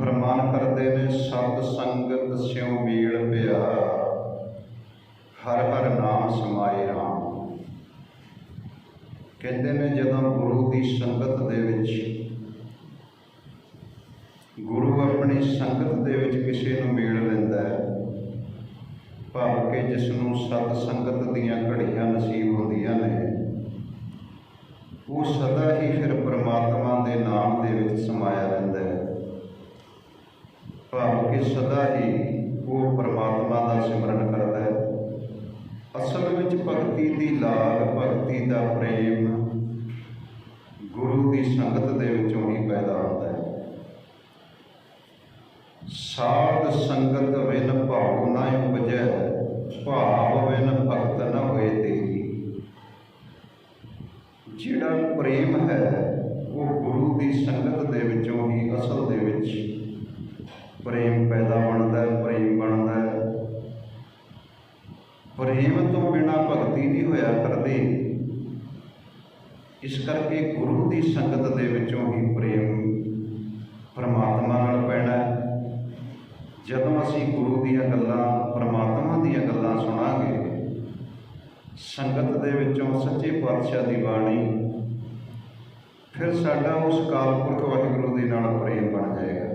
ਫਰਮਾਨ ਕਰਦੇ ਨੇ ਸਤ ਸੰਗਤ ਸਿਉ ਮੇਲ ਪਿਆ ਹਰ ਹਰ ਨਾਮ ਸਮਾਏ ਰਾਮ। ਕਹਿੰਦੇ ਨੇ, ਜਦੋਂ ਗੁਰੂ ਦੀ ਸੰਗਤ ਦੇ ਵਿੱਚ, ਗੁਰੂ ਆਪਣੀ ਸੰਗਤ ਦੇ ਵਿੱਚ ਕਿਸੇ ਨੂੰ ਮੇਲ ਲੈਂਦਾ ਹੈ, ਭਾਵ ਕਿ ਜਿਸ ਨੂੰ ਸਤ ਸੰਗਤ ਦੀਆਂ ਘੜੀਆਂ ਨਸੀਬ ਹੁੰਦੀਆਂ ਨੇ, ਉਹ ਸਦਾ ਹੀ ਫਿਰ ਪ੍ਰਮਾਤਮਾ ਦੇ ਨਾਮ ਦੇ ਵਿੱਚ ਸਮਾਇਆ ਰਹਿੰਦਾ ਭਾਵ ਕਿ ਸਦਾ ਹੀ ਉਹ ਪਰਮਾਤਮਾ ਦਾ ਸਿਮਰਨ ਕਰਦਾ ਹੈ। ਅਸਲ ਵਿੱਚ ਭਗਤੀ ਦੀ ਲਾਗ, ਭਗਤੀ ਦਾ ਪ੍ਰੇਮ ਗੁਰੂ ਦੀ ਸੰਗਤ ਦੇ ਵਿੱਚੋਂ ਹੀ ਪੈਦਾ ਹੁੰਦਾ ਹੈ। ਸਾਧ ਸੰਗਤ ਵਿਨ ਭਾਉ ਨਾ ਉਪਜੈ, ਭਾਵ ਵਿਨ ਭਗਤ ਨਾ ਹੋਏ ਤੇਰੀ। ਜਿਹੜਾ ਪ੍ਰੇਮ ਹੈ, ਉਹ ਗੁਰੂ ਦੀ ਸੰਗਤ ਦੇ ਵਿੱਚੋਂ ਹੀ, ਅਸਲ ਦੇ ਵਿੱਚ ਪ੍ਰੇਮ ਪੈਦਾ ਬਣਦਾ ਹੈ ਪ੍ਰੇਮ ਬਣਦਾ। ਹੈ ਪ੍ਰੇਮ ਤੋਂ ਬਿਨਾ ਭਗਤੀ ਨਹੀਂ ਹੋਇਆ ਕਰਦੀ। ਇਸ ਕਰਕੇ ਗੁਰੂ ਦੀ ਸੰਗਤ ਦੇ ਵਿੱਚੋਂ ਹੀ ਪ੍ਰੇਮ ਪਰਮਾਤਮਾ ਨਾਲ ਪੈਣਾ ਜਦੋਂ ਅਸੀਂ ਗੁਰੂ ਦੀਆਂ ਗੱਲਾਂ, ਪਰਮਾਤਮਾ ਦੀਆਂ ਗੱਲਾਂ ਸੁਣਾਂਗੇ, ਸੰਗਤ ਦੇ ਵਿੱਚੋਂ ਸੱਚੇ ਪਾਤਸ਼ਾਹ ਦੀ ਬਾਣੀ, ਫਿਰ ਸਾਡਾ ਉਸ ਕਾਲਪੁਰਖ ਵਾਹਿਗੁਰੂ ਦੇ ਨਾਲ ਪ੍ਰੇਮ ਬਣ ਜਾਏਗਾ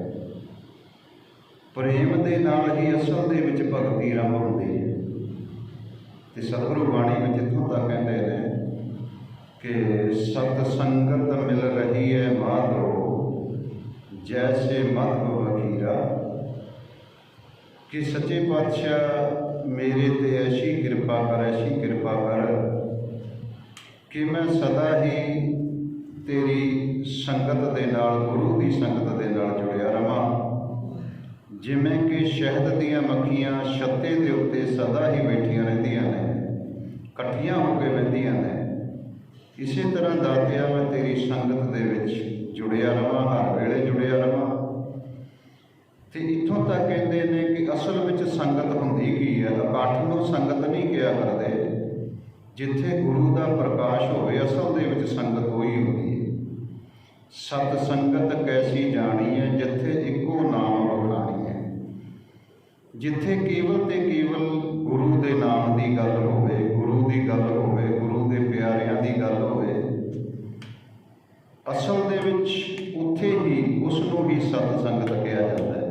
ਪ੍ਰੇਮ ਦੇ ਨਾਲ ਹੀ ਅਸਲ ਦੇ ਵਿੱਚ ਭਗਤੀ ਆਰੰਭ ਹੁੰਦੀ ਹੈ। ਤੇ ਸਤਿਗੁਰੂ ਬਾਣੀ ਵਿੱਚ ਇੱਥੋਂ ਤੱਕ ਕਹਿੰਦੇ ਨੇ ਕਿ ਸਤ ਸੰਗਤ ਮਿਲ ਰਹੀ ਹੈ ਮਾਧੋ, ਜੈਸੇ ਮਧੁ ਵਖੀਰਾ ਕਿ ਸੱਚੇ ਪਾਤਸ਼ਾਹ ਮੇਰੇ ਤੇ ਐਸੀ ਕਿਰਪਾ ਕਰ, ਐਸੀ ਕਿਰਪਾ ਕਰ ਕਿ ਮੈਂ ਸਦਾ ਹੀ ਤੇਰੀ ਸੰਗਤ ਦੇ ਨਾਲ, ਗੁਰੂ ਦੀ ਸੰਗਤ ਦੇ ਨਾਲ ਜੁੜਿਆ ਰਵਾਂ। ਜਿਵੇਂ ਕਿ ਸ਼ਹਿਦ ਦੀਆਂ ਮੱਖੀਆਂ ਛੱਤੇ ਦੇ ਉੱਤੇ ਸਦਾ ਹੀ ਬੈਠੀਆਂ ਰਹਿੰਦੀਆਂ ਨੇ, ਇਕੱਠੀਆਂ ਹੋ ਕੇ ਬਹਿੰਦੀਆਂ ਨੇ। ਇਸੇ ਤਰ੍ਹਾਂ ਦਾਤਿਆ ਮੈਂ ਤੇਰੀ ਸੰਗਤ ਦੇ ਵਿੱਚ, ਜੁੜਿਆ ਰਵਾਂ, ਹਰ ਵੇਲੇ ਜੁੜਿਆ ਰਵਾਂ। ਤੇ ਇੱਥੋਂ ਤੱਕ ਕਹਿੰਦੇ ਨੇ ਕਿ ਅਸਲ ਵਿੱਚ ਸੰਗਤ ਹੁੰਦੀ ਕੀ ਹੈ? ਇਕੱਠ ਨੂੰ ਸੰਗਤ ਨਹੀਂ ਕਿਹਾ ਕਰਦੇ। ਜਿੱਥੇ ਗੁਰੂ ਦਾ ਪ੍ਰਕਾਸ਼ ਹੋਵੇ, ਅਸਲ ਦੇ ਵਿੱਚ ਸੰਗਤ ਹੋਈ ਹੁੰਦੀ ਹੈ। ਸਤ ਸੰਗਤ ਕੈਸੀ ਜਾਣੀ ਹੈ, ਜਿੱਥੇ ਇੱਕੋ ਨਾਮ ਵਖਾਣੀ ਜਿੱਥੇ ਕੇਵਲ ਤੇ ਕੇਵਲ ਗੁਰੂ ਦੇ ਨਾਮ ਦੀ ਗੱਲ ਹੋਵੇ, ਗੁਰੂ ਦੀ ਗੱਲ ਹੋਵੇ, ਗੁਰੂ ਦੇ ਪਿਆਰਿਆਂ ਦੀ ਗੱਲ ਹੋਵੇ, ਅਸਲ ਦੇ ਵਿੱਚ ਉੱਥੇ ਹੀ ਉਸ ਨੂੰ ਹੀ ਸਤ ਸੰਗਤ ਕਿਹਾ ਜਾਂਦਾ ਹੈ।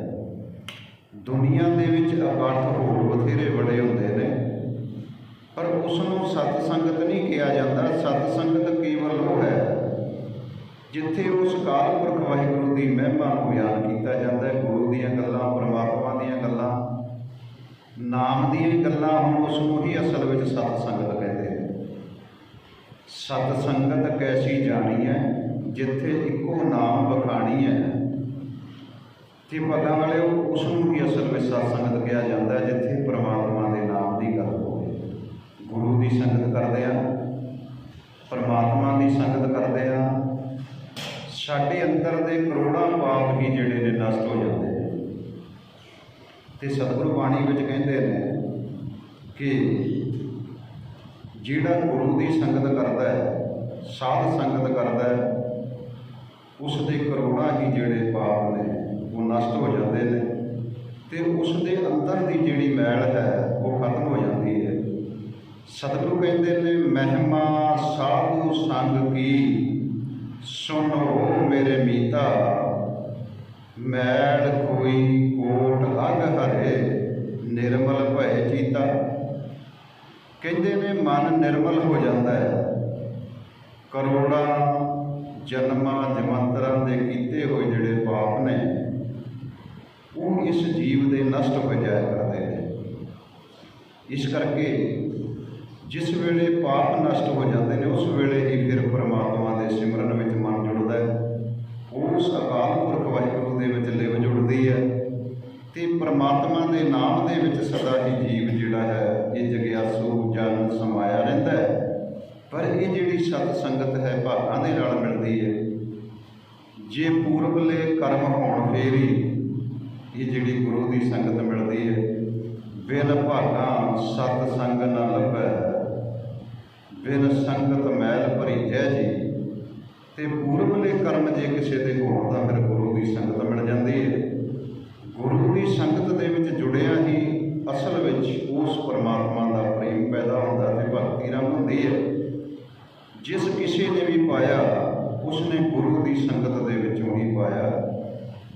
ਦੁਨੀਆ ਦੇ ਵਿੱਚ ਇਕੱਠ ਹੋਰ ਬਥੇਰੇ ਬੜੇ ਹੁੰਦੇ ਨੇ, ਪਰ ਉਸ ਨੂੰ ਸਤ ਸੰਗਤ ਨਹੀਂ ਕਿਹਾ ਜਾਂਦਾ। ਸਤ ਸੰਗਤ ਕੇਵਲ ਉਹ ਹੈ ਜਿੱਥੇ ਉਸ ਕਾਲ ਪੁਰਖ ਵਾਹਿਗੁਰੂ ਦੀ ਮਹਿਮਾ ਨੂੰ ਬਿਆਨ ਕੀਤਾ ਜਾਂਦਾ ਹੈ। ਗੁਰੂ ਦੀਆਂ ਗੱਲਾਂ, ਪਰਮਾਤਮਾ ਦੀਆਂ ਗੱਲਾਂ ਨਾਮ ਦੀਆਂ ਹੀ ਗੱਲਾਂ ਹੁਣ ਉਸ ਨੂੰ ਹੀ ਅਸਲ ਵਿੱਚ ਸਤ ਸੰਗਤ ਕਹਿੰਦੇ ਨੇ। ਸਤ ਸੰਗਤ ਕੈਸੀ ਜਾਣੀ ਹੈ ਜਿੱਥੇ ਇੱਕੋ ਨਾਮ ਵਖਾਣੀ ਹੈ? ਤੇ ਭਗਾਂ ਵਾਲੇ ਉਸ ਨੂੰ ਵੀ ਅਸਲ ਵਿੱਚ ਸਤ ਸੰਗਤ ਕਿਹਾ ਜਾਂਦਾ ਹੈ ਜਿੱਥੇ ਪ੍ਰਮਾਤਮਾ ਦੇ ਨਾਮ ਦੀ ਗੱਲ ਹੋਵੇ। ਗੁਰੂ ਦੀ ਸੰਗਤ ਕਰਦੇ ਆ, ਪਰਮਾਤਮਾ ਦੀ ਸੰਗਤ ਕਰਦੇ ਆ। ਸਾਡੇ ਅੰਦਰ ਦੇ ਕਰੋੜਾਂ ਪਾਪ ਹੀ ਜਿਹੜੇ ਨੇ ਨਸ਼ਟ ਹੋ ਜਾਂਦੇ ਤੇ ਸਤਿਗੁਰੂ ਬਾਣੀ ਵਿੱਚ ਕਹਿੰਦੇ ਨੇ ਕਿ ਜਿਹੜਾ ਗੁਰੂ ਦੀ ਸੰਗਤ ਕਰਦਾ ਹੈ, ਸਾਧ ਸੰਗਤ ਕਰਦਾ ਹੈ, ਉਸ ਦੇ ਕਰੋੜਾਂ ਹੀ ਜਿਹੜੇ ਪਾਪ ਨੇ, ਉਹ ਨਸ਼ਟ ਹੋ ਜਾਂਦੇ ਨੇ ਤੇ ਉਸ ਦੇ ਅੰਦਰ ਦੀ ਜਿਹੜੀ ਮੈਲ ਹੈ, ਉਹ ਖਤਮ ਹੋ ਜਾਂਦੀ ਹੈ। ਸਤਿਗੁਰੂ ਕਹਿੰਦੇ ਨੇ, ਮਹਿਮਾ ਸਾਧੂ ਸੰਗ ਕੀ, ਸੁਣੋ ਮੇਰੇ ਮੀਤਾ। ਮੈਲ ਕੋਈ ਕੋਟ ਅਗ ਹਰੇ, ਨਿਰਮਲ ਭਏ ਚੀਤਾ। ਕਹਿੰਦੇ ਨੇ ਮਨ ਨਿਰਮਲ ਹੋ ਜਾਂਦਾ ਹੈ। ਕਰੋੜਾਂ ਜਨਮਾਂ ਜਮੰਤਰਾਂ ਦੇ ਕੀਤੇ ਹੋਏ ਜਿਹੜੇ ਪਾਪ ਨੇ, ਉਹ ਇਸ ਜੀਵ ਦੇ ਨਸ਼ਟ ਹੋ ਜਾਇਆ ਕਰਦੇ ਨੇ। ਇਸ ਕਰਕੇ ਜਿਸ ਵੇਲੇ ਪਾਪ ਨਸ਼ਟ ਹੋ ਜਾਂਦੇ ਨੇ, ਉਸ ਵੇਲੇ ਹੀ ਫਿਰ ਪਰਮਾਤਮਾ ਦੇ ਸਿਮਰਨ ਵਿੱਚ ਇਹ ਜਿਹੜੀ ਸਤ ਸੰਗਤ ਹੈ, ਭਾਗਾਂ ਦੇ ਨਾਲ ਮਿਲਦੀ ਹੈ। ਜੇ ਪੂਰਬਲੇ ਕਰਮ ਹੋਣ ਫੇਰ ਹੀ ਇਹ ਜਿਹੜੀ ਗੁਰੂ ਦੀ ਸੰਗਤ ਮਿਲਦੀ ਹੈ। ਬਿਨ ਭਾਗਾਂ ਸਤ ਸੰਗ ਨਾ ਲੱਭੈ, ਬਿਨ ਸੰਗਤ ਮੈਲ ਭਰੀ ਹੈ ਜੀ। ਤੇ ਪੂਰਬਲੇ ਕਰਮ ਜੇ ਕਿਸੇ ਦੇ ਹੋਣ ਤਾਂ ਫਿਰ ਗੁਰੂ ਦੀ ਸੰਗਤ ਮਿਲ ਜਾਂਦੀ ਹੈ। ਗੁਰੂ ਦੀ ਸੰਗਤ ਦੇ ਵਿੱਚ ਜੁੜਿਆ ਹੀ ਅਸਲ ਵਿੱਚ ਉਸ ਪਰਮਾਤਮਾ ਦਾ ਪ੍ਰੇਮ ਪੈਦਾ ਕਿਸੇ ਨੇ ਵੀ ਪਾਇਆ ਉਸਨੇ ਗੁਰੂ ਦੀ ਸੰਗਤ ਦੇ ਵਿੱਚੋਂ ਹੀ ਪਾਇਆ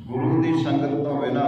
ਗੁਰੂ ਦੀ ਸੰਗਤ ਤੋਂ ਬਿਨਾਂ